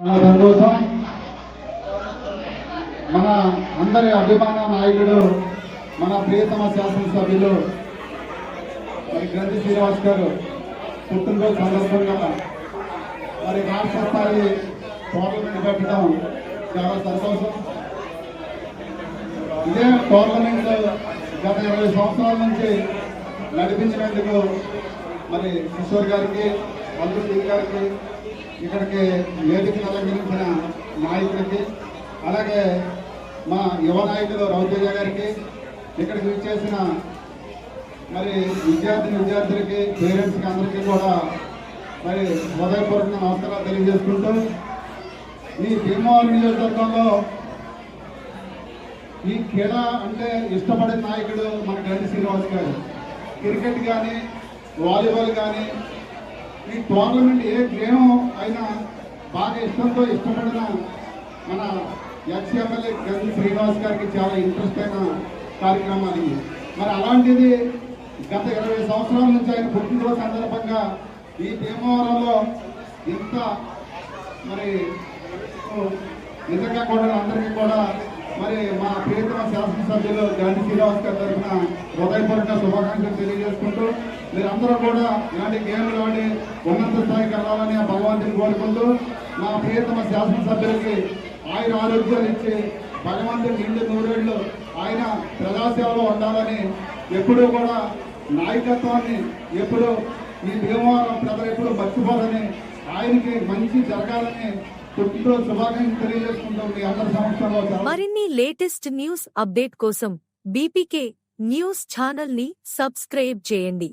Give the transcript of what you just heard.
సంతోషం. మన అందరి అభిమాన నాయకుడు మన ప్రియతమ శాసనసభ్యులు మరి గ్రంథి శ్రీనివాస్ గారు పుట్టినరోజు సందర్భంగా మరి రాష్ట్ర స్థాయి టోర్నమెంట్ పెట్టడం చాలా సంతోషం. ఇదే టోర్నమెంట్ గత ఇరవై సంవత్సరాల నుంచి నడిపించినందుకు మరి కిషోర్ గారికి మంత్రి సింగ్ గారికి ఇక్కడికి వేదికను అలంకరించిన నాయకులకి అలాగే మా యువ నాయకులు రౌతేజ గారికి ఇక్కడికి విచ్చేసిన మరి విద్యార్థి విద్యార్థులకి పేరెంట్స్కి అందరికీ కూడా మరి హృదయపూర్వక నమస్కారాలు తెలియజేసుకుంటూ ఈ భీమవరం నియోజకవర్గంలో ఈ క్రీడ అంటే ఇష్టపడే నాయకుడు మన గండి శ్రీనివాస్ గారు. క్రికెట్ కానీ వాలీబాల్ కానీ ఈ టోర్నమెంట్ ఏ గేమ్ అయినా బాగా ఇష్టంతో ఇష్టపడిన మన ఎక్స్ ఎమ్మెల్యే శ్రీనివాస్ గారికి చాలా ఇంట్రెస్ట్ అయిన కార్యక్రమాలు మరి అలాంటిది గత ఇరవై సంవత్సరాల నుంచి ఆయన పుట్టినరోజు సందర్భంగా ఈ భీమవరంలో ఇంత మరి నిజంగా కూడా అందరికీ కూడా మరి మా ప్రియతమ శాసనసభ్యులు గాంధీ శ్రీనివాస్ గారి తరఫున హృదయపూర్వక శుభాకాంక్షలు తెలియజేసుకుంటూ మీరందరూ కూడా ఇలాంటి గేమ్లు ఆడి ఉన్నత స్థాయికి వెళ్ళాలని ఆ భగవంతుని కోరుకుంటూ మా ప్రియతమ శాసనసభ్యులకి ఆయన ఆరోగ్యాలు ఇచ్చి భగవంతుని నిండు నూరేళ్ళు ఆయన ప్రజాసేవలో ఉండాలని ఎప్పుడూ కూడా నాయకత్వాన్ని ఎప్పుడు ఈ భీమవరం ప్రజలు ఎప్పుడు మర్చిపోరని ఆయనకి మంచి జరగాలని మరిన్ని లేటెస్ట్ న్యూస్ అప్డేట్ కోసం బీపీకే న్యూస్ ఛానల్ని సబ్స్క్రైబ్ చేయండి.